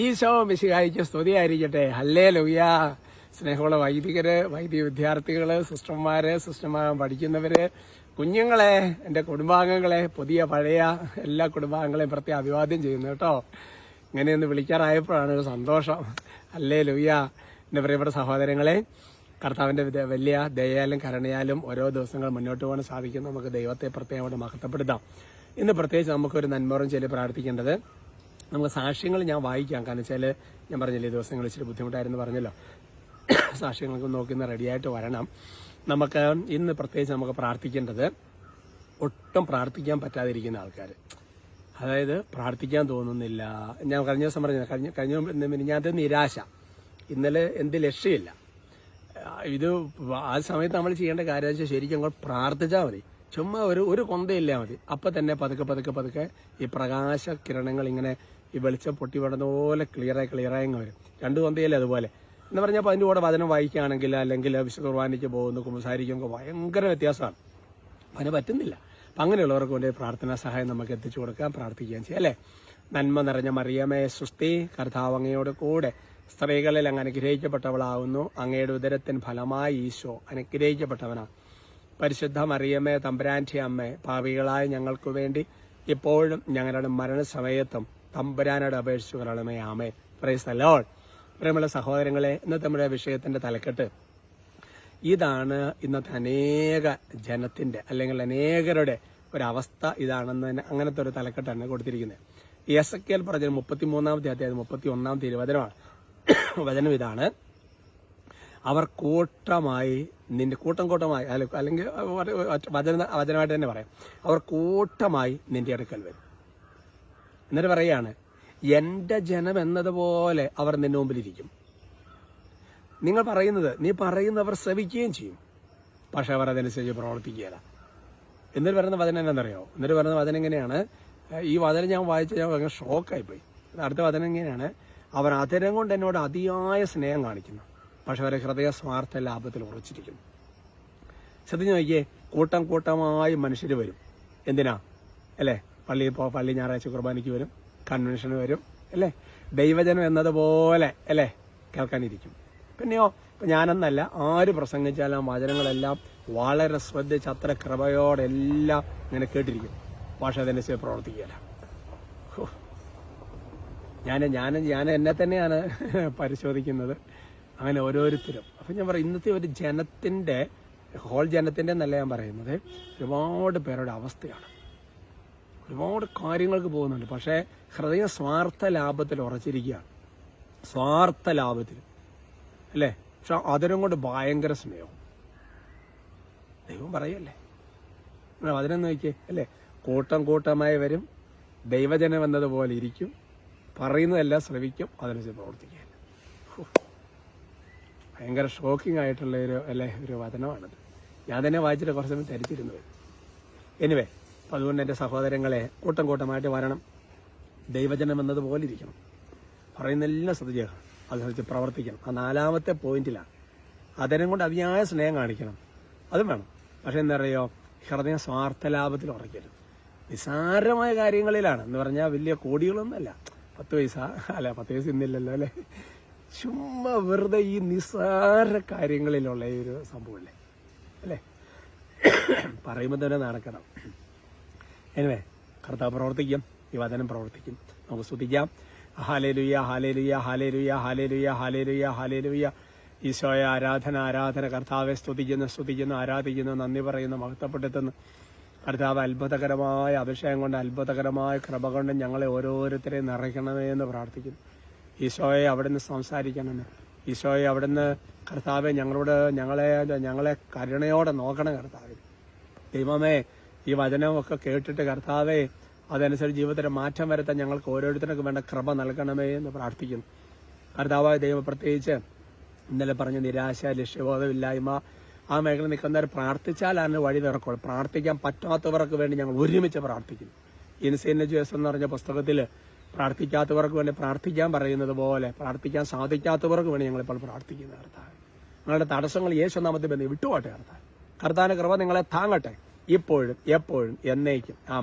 ഈശോ മിശിഹായിക്ക് സ്തുതിയായിരിക്കട്ടെ. ഹല്ലേ ലുയ്യ സ്നേഹമുള്ള വൈദികര് വൈദിക വിദ്യാർത്ഥികൾ സിസ്റ്റർമാര് സിസ്റ്റർമാർ പഠിക്കുന്നവര് കുഞ്ഞുങ്ങളെ എന്റെ കുടുംബാംഗങ്ങളെ പുതിയ പഴയ എല്ലാ കുടുംബാംഗങ്ങളെയും പ്രത്യേകം അഭിവാദ്യം ചെയ്യുന്നു കേട്ടോ. ഇങ്ങനെയൊന്ന് വിളിക്കാറായപ്പോഴാണ് ഒരു സന്തോഷം. അല്ലേ ലുയ്യ എന്റെ പ്രിയപ്പെട്ട സഹോദരങ്ങളെ കർത്താവിന്റെ വലിയ ദയയാലും കരുണയാലും ഓരോ ദിവസങ്ങൾ മുന്നോട്ട് പോകാൻ സാധിക്കും നമുക്ക് ദൈവത്തെ പ്രത്യേകമായിട്ട് മഹത്വപ്പെടുത്താം. ഇന്ന് പ്രത്യേകിച്ച് നമുക്കൊരു നന്മറും ചെല്ലി പ്രാർത്ഥിക്കേണ്ടത് നമുക്ക് സാക്ഷ്യങ്ങൾ ഞാൻ വായിക്കാം. കാരണം വെച്ചാൽ ഞാൻ പറഞ്ഞില്ലേ ദിവസങ്ങൾ ഇച്ചിരി ബുദ്ധിമുട്ടായിരുന്നു പറഞ്ഞല്ലോ. സാക്ഷ്യങ്ങൾക്ക് നോക്കി ഇന്ന് റെഡിയായിട്ട് വരണം. നമുക്ക് ഇന്ന് പ്രത്യേകിച്ച് നമുക്ക് പ്രാർത്ഥിക്കേണ്ടത് ഒട്ടും പ്രാർത്ഥിക്കാൻ പറ്റാതിരിക്കുന്ന ആൾക്കാർ അതായത് പ്രാർത്ഥിക്കാൻ തോന്നുന്നില്ല. ഞാൻ കഴിഞ്ഞ ദിവസം പറഞ്ഞു കഴിഞ്ഞ കഴിഞ്ഞ മിനിഞ്ഞാത്ത നിരാശ. ഇന്നലെ എന്ത് ലക്ഷ്യമില്ല. ഇത് ആ സമയത്ത് നമ്മൾ ചെയ്യേണ്ട കാര്യം ശരിക്കും അങ്ങോട്ട് പ്രാർത്ഥിച്ചാൽ മതി. ചുമ്മാ ഒരു ഒരു കൊന്തയില്ല മതി. അപ്പൊ തന്നെ പതുക്കെ പതുക്കെ പതുക്കെ ഈ പ്രകാശ കിരണങ്ങൾ ഇങ്ങനെ ഈ വെളിച്ചം പൊട്ടി വിടുന്ന പോലെ ക്ലിയറായി ക്ലിയറായി വരും. രണ്ട് കൊന്തയല്ലേ അതുപോലെ? എന്ന് പറഞ്ഞപ്പോൾ അതിന്റെ കൂടെ വചനം വായിക്കുകയാണെങ്കിൽ അല്ലെങ്കിൽ വിശുദ്ധ കുർബാനയ്ക്ക് പോകുന്നു കുമ്പസാരിക്കുമ്പോൾ ഭയങ്കര വ്യത്യാസമാണ്. അതിന് പറ്റുന്നില്ല. അപ്പം അങ്ങനെയുള്ളവർക്ക് വേണ്ടി പ്രാർത്ഥനാ സഹായം നമുക്ക് എത്തിച്ചു കൊടുക്കാൻ പ്രാർത്ഥിക്കുകയും ചെയ്യാം അല്ലേ? നന്മ നിറഞ്ഞ മറിയമേ സുസ്തി കർത്താവ് അങ്ങയോട് കൂടെ സ്ത്രീകളിൽ അങ്ങ് അനുഗ്രഹിക്കപ്പെട്ടവളാവുന്നു. അങ്ങയുടെ ഉദരത്തിൻ ഫലമായി ഈശോ അനുഗ്രഹിക്കപ്പെട്ടവനാണ്. പരിശുദ്ധ മറിയമ്മേ തമ്പുരാന്റെ അമ്മേ പാപികളായ ഞങ്ങൾക്ക് വേണ്ടി ഇപ്പോഴും ഞങ്ങളുടെ മരണസമയത്തും തമ്പുരാനോട് അപേക്ഷിച്ചു കൊള്ളണമേ ആമേ പ്രൈസ് അലോൾ പ്രിയമുള്ള സഹോദരങ്ങളെ ഇന്നത്തെ നമ്മുടെ വിഷയത്തിന്റെ തലക്കെട്ട് ഇതാണ് ഇന്നത്തെ അനേക ജനത്തിന്റെ അല്ലെങ്കിൽ അനേകരുടെ ഒരവസ്ഥ ഇതാണെന്ന് തന്നെ അങ്ങനത്തെ ഒരു തലക്കെട്ടാണ് കൊടുത്തിരിക്കുന്നത്. എസ് എ കെൽ പറഞ്ഞ മുപ്പത്തിമൂന്നാമത്തെ അധ്യായം മുപ്പത്തി ഒന്നാമത്തെ തിരുവചനമാണ് വചനം ഇതാണ്. അവർ കൂട്ടമായി നിന്റെ കൂട്ടം കൂട്ടമായി അല്ലെങ്കിൽ വചന വചനമായിട്ട് തന്നെ പറയാം. അവർ കൂട്ടമായി നിന്റെ അടുക്കൽ വരും. എന്നിട്ട് പറയാണ് എന്റെ ജനം എന്നതുപോലെ അവർ നിന്റെ മുമ്പിലിരിക്കും. നിങ്ങൾ പറയുന്നത് നീ പറയുന്നവർ ശ്രവിക്കുകയും ചെയ്യും. പക്ഷെ അവർ അതനുസരിച്ച് പ്രവർത്തിക്കുകയില്ല. എന്നിട്ട് പറയുന്ന വചനം എന്താണെന്നറിയോ? എന്നിട്ട് പറയുന്ന വചനം എങ്ങനെയാണ്? ഈ വചനം ഞാൻ വായിച്ച ഞാൻ ഭയങ്കര ഷോക്കായി പോയി അടുത്ത വചനം എങ്ങനെയാണ്? അവർ അതിരം കൊണ്ട് എന്നോട് അതിയായ സ്നേഹം കാണിക്കുന്നു. പക്ഷെ അവരെ ഹൃദയ സ്വാർത്ഥ ലാഭത്തിൽ ഉറച്ചിരിക്കുന്നു. ശ്രദ്ധിച്ചു നോക്കിയേ കൂട്ടം കൂട്ടമായി മനുഷ്യർ വരും. എന്തിനാ? അല്ലേ? പള്ളി പള്ളി ഞായറാഴ്ച കുർബാനയ്ക്ക് വരും കൺവെൻഷന് വരും അല്ലേ? ദൈവജനം എന്നതുപോലെ അല്ലേ? കേൾക്കാനിരിക്കും. പിന്നെയോ ഇപ്പം ഞാനെന്നല്ല ആര് പ്രസംഗിച്ചാലും വചനങ്ങളെല്ലാം വളരെ ശ്രദ്ധിച്ച് അത്ര കൃപയോടെ എല്ലാം ഇങ്ങനെ കേട്ടിരിക്കും. പക്ഷെ അതനുസരിച്ച് പ്രവർത്തിക്കുകയല്ല. ഞാൻ ഞാൻ ഞാൻ എന്നെ തന്നെയാണ് പരിശോധിക്കുന്നത്. അങ്ങനെ ഓരോരുത്തരും. അപ്പം ഞാൻ പറയും ഇന്നത്തെ ഒരു ജനത്തിന്റെ ഹോൾ ജനത്തിന്റെ എന്നല്ല ഞാൻ പറയുന്നത് ഒരുപാട് പേരുടെ അവസ്ഥയാണ്. ഒരുപാട് കാര്യങ്ങൾക്ക് പോകുന്നുണ്ട്. പക്ഷേ ഹൃദയ സ്വാർത്ഥ ലാഭത്തിൽ ഉറച്ചിരിക്കുകയാണ്. സ്വാർത്ഥ ലാഭത്തിൽ. അല്ലേ? പക്ഷെ അതിനും കൊണ്ട് ഭയങ്കര സ്നേഹം ദൈവം പറയല്ലേ? അതിനെ നോക്കിയേ അല്ലേ? കൂട്ടം കൂട്ടമായി വരും. ദൈവജനം എന്നതുപോലെ ഇരിക്കും. പറയുന്നതെല്ലാം ശ്രമിക്കും അതിനനുസരിച്ച് പ്രവർത്തിക്കുക ഭയങ്കര ഷോക്കിംഗ് ആയിട്ടുള്ള ഒരു അല്ലെ ഒരു വചനമാണത്. ഞാൻ തന്നെ വായിച്ചിട്ട് കുറച്ച് സമയം ധരിച്ചിരുന്നു. എനിവേ അപ്പം അതുകൊണ്ട് എന്റെ സഹോദരങ്ങളെ കൂട്ടം കൂട്ടമായിട്ട് വരണം. ദൈവജനം എന്നതുപോലെ ഇരിക്കണം. പറയുന്നെല്ലാം ശ്രദ്ധിക്കുക അതനുസരിച്ച് പ്രവർത്തിക്കണം. ആ നാലാമത്തെ പോയിന്റിലാണ്. അതിനും കൊണ്ട് അതിയായ സ്നേഹം കാണിക്കണം. അതും വേണം. പക്ഷെ എന്താ പറയുക ഹൃദയം സ്വാർത്ഥ ലാഭത്തിൽ ഉറയ്ക്കരുത്. നിസ്സാരമായ കാര്യങ്ങളിലാണ്. എന്ന് പറഞ്ഞാൽ വലിയ കോടികളൊന്നുമല്ല. പത്ത് പൈസ അല്ല പത്ത് പൈസ ഇന്നില്ലല്ലോ അല്ലേ? ചുമ്മാ വെറുതെ ഈ നിസ്സാര കാര്യങ്ങളിലുള്ള ഈ ഒരു സംഭവമല്ലേ? അല്ലേ? പറയുമ്പോൾ തന്നെ നടക്കണം. എനിവേ കർത്താവ് പ്രവർത്തിക്കും ഈ വചനം പ്രവർത്തിക്കും. നമുക്ക് സ്തുതിക്കാം. ഹാലേലുയ്യ hallelujah hallelujah hallelujah hallelujah hallelujah ഈശോയെ ആരാധന ആരാധന കർത്താവെ സ്തുതിക്കുന്നു സ്തുതിക്കുന്നു ആരാധിക്കുന്നു നന്ദി പറയുന്നു മഹത്വപ്പെടുത്തുന്നു. കർത്താവ് അത്ഭുതകരമായ അഭിഷേകം കൊണ്ട് അത്ഭുതകരമായ കൃപ കൊണ്ട് ഞങ്ങളെ ഓരോരുത്തരെയും നിറയ്ക്കണമേ എന്ന് പ്രാർത്ഥിക്കുന്നു. ഈശോയെ അവിടുന്ന് സംസാരിക്കണമേ ഈശോയെ അവിടുന്ന് കർത്താവെ ഞങ്ങളോട് ഞങ്ങളെ ഞങ്ങളെ കരുണയോടെ നോക്കണം കർത്താവെ. ദൈവമേ ഈ വചനമൊക്കെ കേട്ടിട്ട് കർത്താവെ അതനുസരിച്ച് ജീവിതത്തിൽ മാറ്റം വരുത്താൻ ഞങ്ങൾക്ക് ഓരോരുത്തർക്കും വേണ്ട കൃപ നൽകണമേ എന്ന് പ്രാർത്ഥിക്കുന്നു. കർത്താവായ ദൈവം പ്രത്യേകിച്ച് ഇന്നലെ പറഞ്ഞ നിരാശ ലക്ഷ്യബോധമില്ലായ്മ ആ മേഖല നിൽക്കുന്നവർ പ്രാർത്ഥിച്ചാലാണ് വഴി തുറക്കുള്ളൂ. പ്രാർത്ഥിക്കാൻ പറ്റാത്തവർക്ക് വേണ്ടി ഞങ്ങൾ ഒരുമിച്ച് പ്രാർത്ഥിക്കുന്നു. ഇൻസൈൻ ജേസ് എന്ന് പറഞ്ഞ പുസ്തകത്തിൽ പ്രാർത്ഥിക്കാത്തവർക്ക് വേണ്ടി പ്രാർത്ഥിക്കാൻ പറയുന്നത് പോലെ പ്രാർത്ഥിക്കാൻ സാധിക്കാത്തവർക്ക് വേണ്ടി ഞങ്ങളിപ്പോൾ പ്രാർത്ഥിക്കുന്നു കർത്താവ്. നിങ്ങളുടെ തടസ്സങ്ങൾ യേശു നാമത്തിൽ ബന്ധം വിട്ടുപോട്ടെ കർത്താവ്. കർത്താവിന്റെ കൃപ നിങ്ങളെ താങ്ങട്ടെ. ഇപ്പോഴും എപ്പോഴും എന്നേക്കും. ആ